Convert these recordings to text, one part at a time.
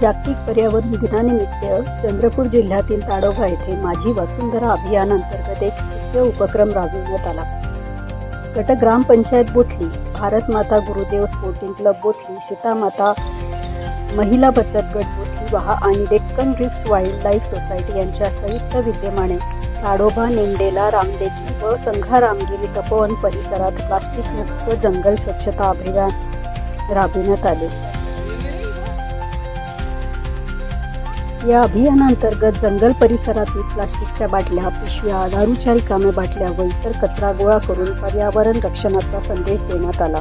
जागतिक पर्यावरण दिनानिमित्त चंद्रपूर जिल्ह्यातील ताडोबा येथे माझी वसुंधरा अभियानांतर्गत एक मुख्य उपक्रम राबविण्यात आला. गट ग्रामपंचायत बोथली भारत माता गुरुदेव स्पोर्टिंग क्लब बोथली सीतामाता महिला बचत गट बोथली आणि Deccan drips wildlife society यांच्या संयुक्त विद्यमाने ताडोबा नेमडेला रामदेवी व संघा रामगिरी तपोवन परिसरात प्लास्टिक मुक्त जंगल स्वच्छता अभियान राबविण्यात आले. या अभियानांतर्गत जंगल परिसरातील प्लास्टिकच्या बाटल्या पिशव्या दारूच्या रिकाम्या बाटल्या व इतर कचरा गोळा करून पर्यावरण रक्षणाचा संदेश देण्यात आला.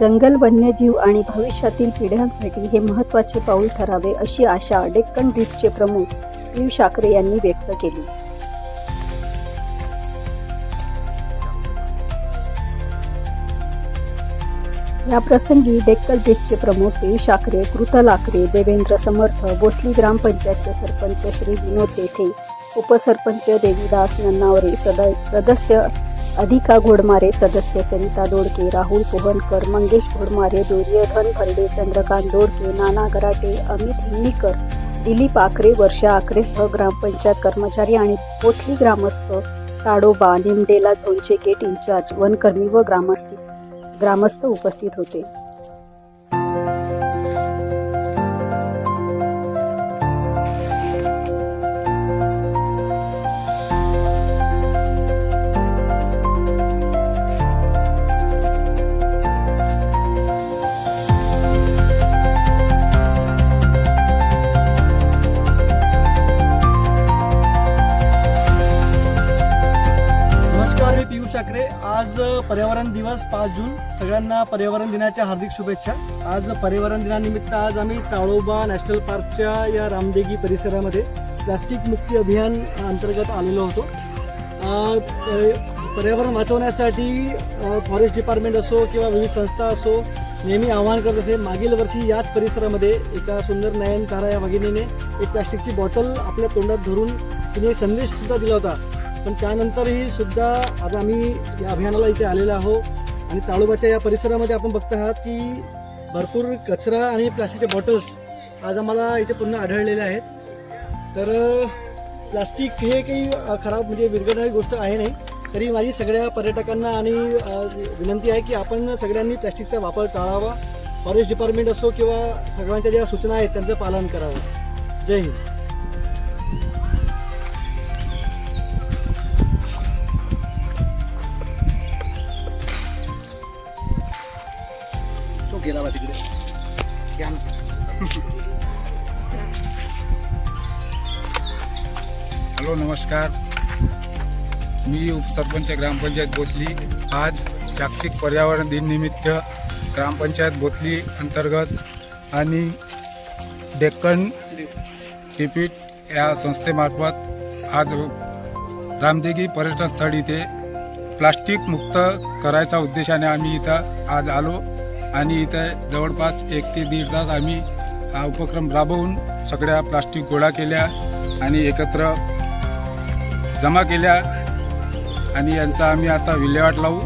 जंगल वन्यजीव आणि भविष्यातील पिढ्यांसाठी हे महत्त्वाचे पाऊल ठरावे अशी आशा डेक्कन ड्रीपचे प्रमुख पियुष शाकरे यांनी व्यक्त केली. या प्रसंगी डेक्कल ड्रीपचे प्रमुख पियुष शाकरे कृतल आकरे देवेंद्र समर्थ बोसली ग्रामपंचायतचे सरपंच श्री विनोद देठे उपसरपंच देवीदास नन्नावरे सदस्य अधिका घोडमारे सदस्य सरिता दोडके राहुल पोहनकर मंगेश घोडमारे दुर्योधन भरडे चंद्रकांत दोडके नाना गराटे अमित हिंगणीकर दिलीप आकरे वर्षा आकरे सह ग्रामपंचायत कर्मचारी आणि पोथली ग्रामस्थ ताडोबा निमडेला झोनचे गेट इन्चार्ज वनकर्मी व ग्रामस्थ ग्रामस्थ उपस्थित होते. पर्यावरण दिवस पाच जून. सगळ्यांना पर्यावरण दिनाच्या हार्दिक शुभेच्छा. आज पर्यावरण दिनानिमित्त आज आम्ही ताळोबा नॅशनल पार्कच्या या रामदेगी परिसरामध्ये प्लास्टिक मुक्ती अभियान अंतर्गत आलेलो होतो. पर्यावरण वाचवण्यासाठी फॉरेस्ट डिपार्टमेंट असो किंवा विविध संस्था असो नेहमी आवाहन करत असे मागील वर्षी याच परिसरामध्ये एका सुंदर नयनतारा या भगिनीने एक प्लास्टिकची बॉटल आपल्या तोंडात धरून तिने संदेशसुद्धा दिला होता. पण त्यानंतरही सुद्धा आज आम्ही या अभियानाला इथे आलेलो आहोत. आणि ताळोबाच्या या परिसरामध्ये आपण बघत आहात की भरपूर कचरा आणि प्लास्टिकच्या बॉटल्स आज आम्हाला इथे पुन्हा आढळलेल्या आहेत. तर प्लास्टिक हे काही खराब म्हणजे विरघळणारी गोष्ट आहे नाही. तरी माझी सगळ्या पर्यटकांना आणि विनंती आहे की आपण सगळ्यांनी प्लास्टिकचा वापर टाळावा. फॉरेस्ट डिपार्टमेंट असो किंवा सगळ्यांच्या ज्या सूचना आहेत त्यांचं पालन करावं. जय हिंद. घ्या हॅलो नमस्कार. मी उपसरपंच ग्रामपंचायत बोथली. आज जागतिक पर्यावरण दिन निमित्त ग्रामपंचायत बोथली अंतर्गत आणि डेक्कन टिपीट या संस्थेमार्फत आज रामदेगी पर्यटन स्थळ इथे प्लास्टिक मुक्त करायच्या उद्देशाने आम्ही इथं आज आलो. आणि इथं जवळपास एक ते दीड तास आम्ही हा उपक्रम राबवून सगळ्या प्लास्टिक गोळा केल्या आणि एकत्र जमा केल्या. आणि यांचा आम्ही आता विल्हेवाट लावू.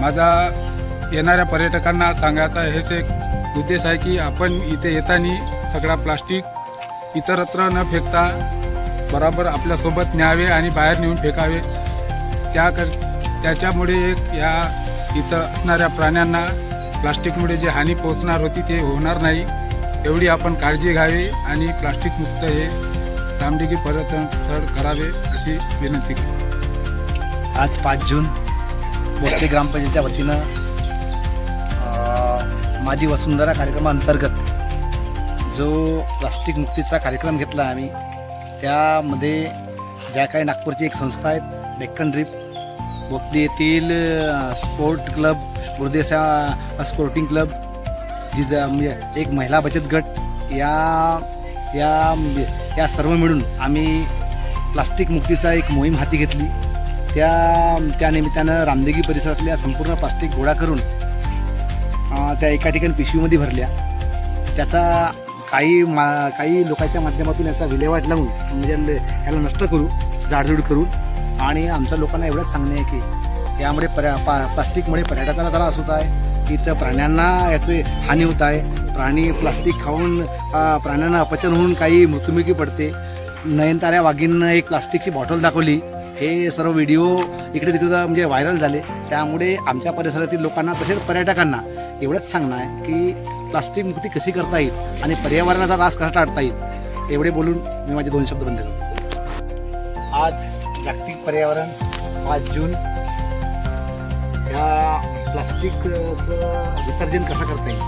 माझा येणाऱ्या पर्यटकांना सांगायचा हेच एक उद्देश आहे की आपण इथे येताना सगळा प्लास्टिक इतरत्र न फेकता बराबर आपल्यासोबत न्यावे आणि बाहेर नेऊन फेकावे. त्याकर त्याच्यामुळे एक या इथं असणाऱ्या प्राण्यांना प्लास्टिकमुळे जे हानी पोहोचणार होती ते होणार नाही. एवढी आपण काळजी घ्यावी आणि प्लास्टिक मुक्त हे रामडेगी पर्यटन स्थळ करावे अशी विनंती आज पाच जून बोर्ते ग्रामपंचायतच्या वतीनं माझी वसुंधरा कार्यक्रमाअंतर्गत जो प्लास्टिक मुक्तीचा कार्यक्रम घेतला आम्ही त्यामध्ये ज्या काही नागपूरची एक संस्था आहेत डेक्कन ड्रीप बोथली येथील sport club Gurudesha sporting club जी ज- म्हणजे एक महिला बचत गट या या या सर्व मिळून आम्ही प्लास्टिक मुक्तीचा एक मोहीम हाती घेतली. त्या त्या निमित्तानं रामदेगी परिसरातल्या संपूर्ण प्लास्टिक गोळा करून त्या एका ठिकाणी पिशवीमध्ये भरल्या. त्याचा काही मा काही लोकांच्या माध्यमातून याचा विल्हेवाट लावून म्हणजे याला ह्याला नष्ट करू जाडजूड करून आणि आमच्या लोकांना एवढंच सांगणे आहे की यामुळे पर्या पा प्लास्टिकमुळे पर्यटकाला त्रास होत आहे. इथं प्राण्यांना याचे हानी होत आहे. प्राणी प्लास्टिक खाऊन प्राण्यांना अपचन होऊन काही मृत्युमुखी पडते. नयनताऱ्या वाघींनं एक प्लास्टिकची बॉटल दाखवली. हे सर्व व्हिडिओ इकडे तिकडे म्हणजे व्हायरल झाले. त्यामुळे आमच्या परिसरातील लोकांना तसेच पर्यटकांना एवढंच सांगणं आहे की प्लास्टिक मुक्ती कशी करता येईल आणि पर्यावरणाचा रास कसा टाळता येईल. एवढे बोलून मी माझे दोन शब्द बंद करतो. आज जागतिक पर्यावरण पाच जून. ह्या प्लास्टिकचं विसर्जन कसं करता येईल?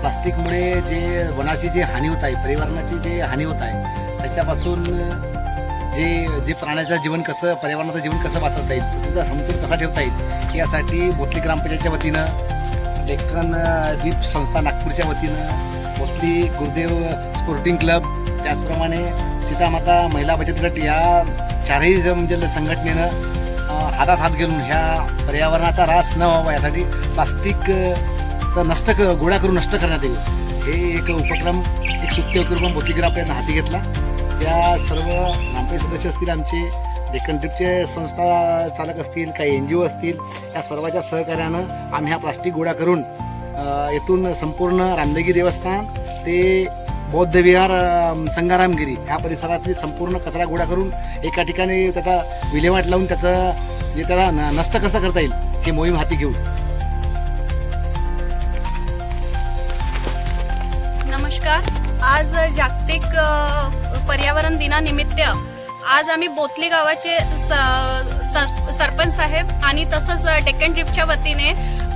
प्लास्टिकमुळे जे वनाची जी हानी होत आहे पर्यावरणाची जी हानी होत आहे त्याच्यापासून जे जे प्राण्याचं जीवन कसं पर्यावरणाचं जीवन कसं वाचवता येईल पृथ्वीचा समतोल कसा ठेवता येईल यासाठी बोतली ग्रामपंचायतच्या वतीनं डेक्कन द्वीप संस्था नागपूरच्या वतीनं बोतली गुरुदेव स्पोर्टिंग क्लब त्याचप्रमाणे सीतामाता महिला बचत गट या चारही ज- म्हणजे संघटनेनं हातात हात घालून ह्या पर्यावरणाचा ऱ्हास न व्हावा यासाठी प्लास्टिक नष्ट कर गोळा करून नष्ट करण्यात येईल. हे एक उपक्रम एक सुत्य उपक्रम बोथली हाती घेतला. त्या सर्व ग्रामपंचायत सदस्य असतील आमचे डेक्कन ट्रिपचे संस्था चालक असतील काही एन जी ओ असतील या सर्वांच्या सहकार्यानं आम्ही हा प्लास्टिक गोळा करून येथून संपूर्ण रामदेगी देवस्थान ते बौद्ध विहार संगारामगिरी ह्या परिसरातील संपूर्ण कचरा गोळा करून एका ठिकाणी त्याचा विल्हेवाट लावून त्याचं म्हणजे त्याला न- नष्ट कसं करता येईल ही मोहीम हाती घेऊ नमस्कार. आज जागतिक पर्यावरण दिनानिमित्त आज आम्ही बोतली गावाचे स- सरपंच साहेब आणि तसंच डेक्कन ट्रिपच्या वतीने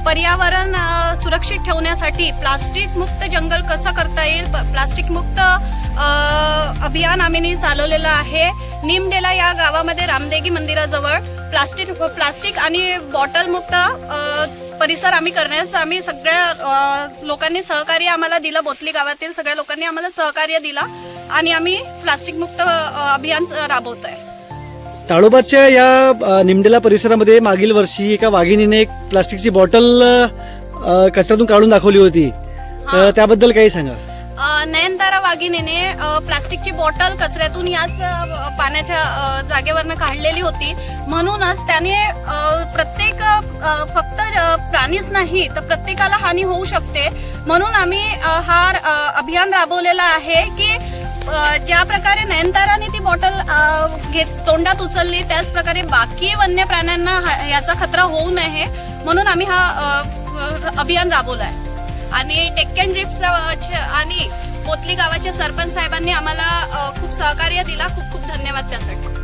पर्यावरण सुरक्षित ठेवण्यासाठी प्लास्टिक मुक्त जंगल कसं करता येईल? प्लास्टिक मुक्त अभियान आम्ही चालवलेलं आहे. निमडेला या गावामध्ये रामदेगी मंदिराजवळ प्लास्टिक प्लास्टिक आणि बॉटल मुक्त परिसर आम्ही करण्यास आम्ही सगळ्या लोकांनी सहकार्य आम्हाला दिलं. बोतली गावातील सगळ्या लोकांनी आम्हाला सहकार्य दिलं आणि आम्ही प्लास्टिक मुक्त अभियान राबवत आहे ताडोबाच्या या निमडेला परिसरामध्ये मागील वर्षी एका वाघिणीने एक प्लास्टिकची बॉटल कचऱ्यातून काढून दाखवली होती. तर. त्याबद्दल काही सांगा. नयनतारा वाघिणीने प्लास्टिकची बॉटल कचऱ्यातून याच पाण्याच्या जागेवरनं काढलेली होती. म्हणूनच त्याने प्रत्येक फक्त प्राणीच नाही तर प्रत्येकाला हानी होऊ शकते. म्हणून आम्ही हा अभियान राबवलेला आहे की ज्या प्रकारे नयनताराने ती बॉटल घेत तोंडात उचलली त्याच प्रकारे बाकी वन्य प्राण्यांना हा- याचा खतरा होऊ नये म्हणून आम्ही हा अभियान राबवला आहे आणि अँड ड्रिप्स आणि पोतली गावाच्या सरपंच साहेबांनी आम्हाला खूप सहकार्य दिला. खूप खूप धन्यवाद त्यासाठी.